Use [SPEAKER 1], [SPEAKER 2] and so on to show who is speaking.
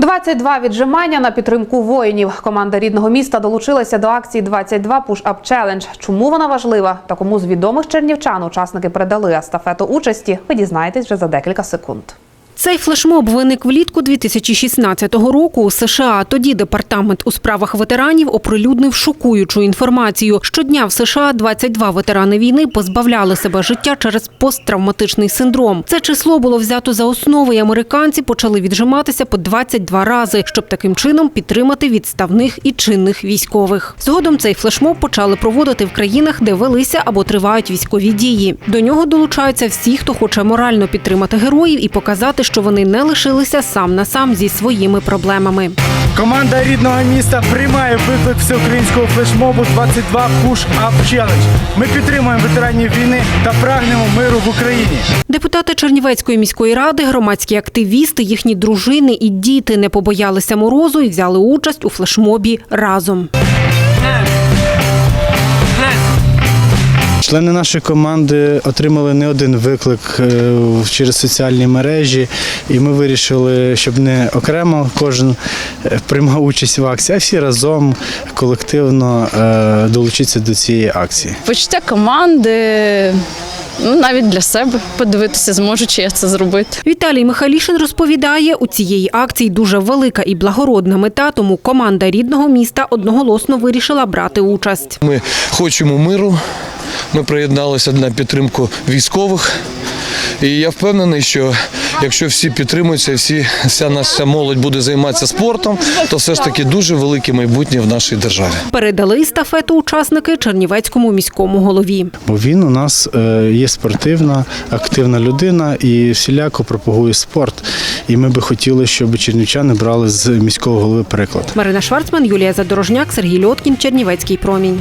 [SPEAKER 1] 22 віджимання на підтримку воїнів. Команда рідного міста долучилася до акції 22 Push-Up Challenge. Чому вона важлива та кому з відомих чернівчан учасники передали естафету участі, ви дізнаєтесь вже за декілька секунд.
[SPEAKER 2] Цей флешмоб виник влітку 2016 року у США. Тоді департамент у справах ветеранів оприлюднив шокуючу інформацію. Щодня в США 22 ветерани війни позбавляли себе життя через посттравматичний синдром. Це число було взято за основу, і американці почали віджиматися по 22 рази, щоб таким чином підтримати відставних і чинних військових. Згодом цей флешмоб почали проводити в країнах, де велися або тривають військові дії. До нього долучаються всі, хто хоче морально підтримати героїв і показати, що вони не лишилися сам на сам зі своїми проблемами.
[SPEAKER 3] Команда рідного міста приймає виклик всеукраїнського флешмобу 22 Push Up Challenge. Ми підтримуємо ветеранів війни та прагнемо миру в Україні.
[SPEAKER 2] Депутати Чернівецької міської ради, громадські активісти, їхні дружини і діти не побоялися морозу і взяли участь у флешмобі разом.
[SPEAKER 4] Члени нашої команди отримали не один виклик е, через соціальні мережі, і ми вирішили, щоб не окремо кожен е, приймав участь в акції, а всі разом колективно е, долучитися до цієї акції.
[SPEAKER 5] почуття команди. Ну, навіть для себе подивитися, зможу чи я це зробити.
[SPEAKER 2] Віталій Михайлішин розповідає, у цієї акції дуже велика і благородна мета, тому команда рідного міста одноголосно вирішила брати участь.
[SPEAKER 6] Ми хочемо миру. Ми приєдналися на підтримку військових. І я впевнений, що якщо всі підтримуються, всі вся наша молодь буде займатися спортом, то все ж таки дуже велике майбутнє в нашій державі.
[SPEAKER 2] Передали естафету учасники Чернівецькому міському голові.
[SPEAKER 4] Бо він у нас е, є спортивна, активна людина і всіляко пропагує спорт. І ми би хотіли, щоб чернівчани брали з міського голови приклад.
[SPEAKER 2] Марина Шварцман, Юлія Задорожняк, Сергій Льоткін, Чернівецький промінь.